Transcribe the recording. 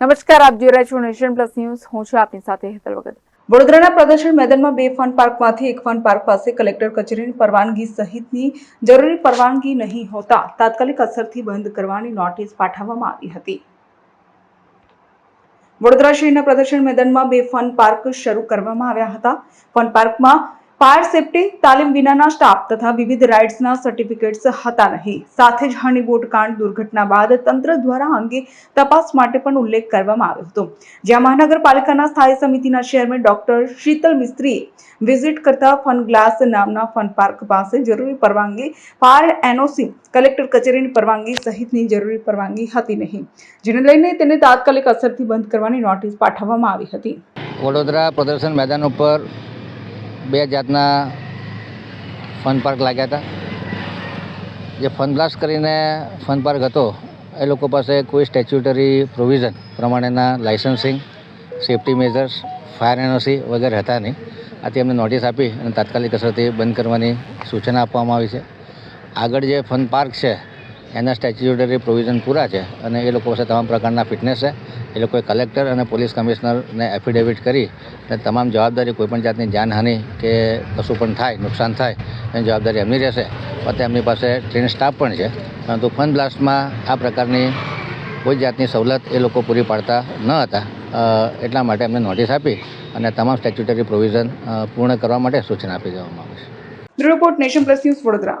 નમસ્કાર, આપ જોઈ રહ્યા છો નેશન પ્લસ ન્યૂઝ. હું છું આપની સાથે હેતલ વગર વડોદરાના પ્રદર્શન મેદાનમાં બે ફન પાર્કમાંથી એક ફન પાર્ક પાસે કલેક્ટર કચેરીની પરવાનગી સહિતની જરૂરી પરવાનગી નહીં હોતા તાત્કાલિક અસરથી બંધ કરવાની નોટિસ પાઠવવામાં આવી હતી. વડોદરા શહેરના પ્રદર્શન મેદાનમાં બે ફન પાર્ક શરૂ કરવામાં આવ્યા હતા. ફન પાર્કમાં ફાયર સેફટી, તાલીમ વિનાના સ્ટાફ તથા વિવિધ રાઇડ્સના સર્ટિફિકેટ્સ હતા નહીં. સાથે જ હનીબોટ કાંડ દુર્ઘટના બાદ તંત્ર દ્વારા અંગે તપાસ માટે પણ ઉલ્લેખ કરવામાં આવ્યો હતો. જ્યાં મહાનગરપાલિકાના સ્થાયી સમિતિના ચેરમેન ડોક્ટર શીતલ મિસ્ત્રીએ વિઝિટ કરતા ફન ગ્લાસ નામના ફન પાર્ક પાસે જરૂરી પરવાનગી, ફાયર એનઓસી, કલેક્ટર કચેરીની પરવાનગી સહિતની જરૂરી પરવાનગી હતી નહીં, જેને લઈને તેને તાત્કાલિક અસરથી બંધ કરવાની નોટિસ પાઠવવામાં આવી હતી. વડોદરા પ્રદર્શન મેદાન ઉપર બે જાતના ફન પાર્ક લાગ્યા હતા. જે ફન બ્લાસ્ટ કરીને ફન પાર્ક હતો, એ લોકો પાસે કોઈ સ્ટેચ્યુટરી પ્રોવિઝન પ્રમાણેના licensing safety measures fire NOC વગેરે હતા નહીં. આથી એમને નોટિસ આપી અને તાત્કાલિક અસરથી બંધ કરવાની સૂચના આપવામાં આવી છે. આગળ જે ફન પાર્ક છે એના સ્ટેચ્યુટરી પ્રોવિઝન પૂરા છે અને એ લોકો પાસે તમામ પ્રકારના ફિટનેસ છે. એ લોકોએ કલેક્ટર અને પોલીસ કમિશનરને એફિડેવિટ કરી અને તમામ જવાબદારી કોઈપણ જાતની જાનહાનિ કે કશું પણ થાય, નુકસાન થાય, એની જવાબદારી એમની રહેશે. પોતે એમની પાસે ટ્રેન સ્ટાફ પણ છે. પરંતુ ફન બ્લાસ્ટમાં આ પ્રકારની કોઈ જાતની સવલત એ લોકો પૂરી પાડતા ન હતા. એટલા માટે એમને નોટિસ આપી અને તમામ સ્ટેચ્યુટરી પ્રોવિઝન પૂર્ણ કરવા માટે સૂચના આપી દેવામાં આવે છે. Report nation plus news Vadodara.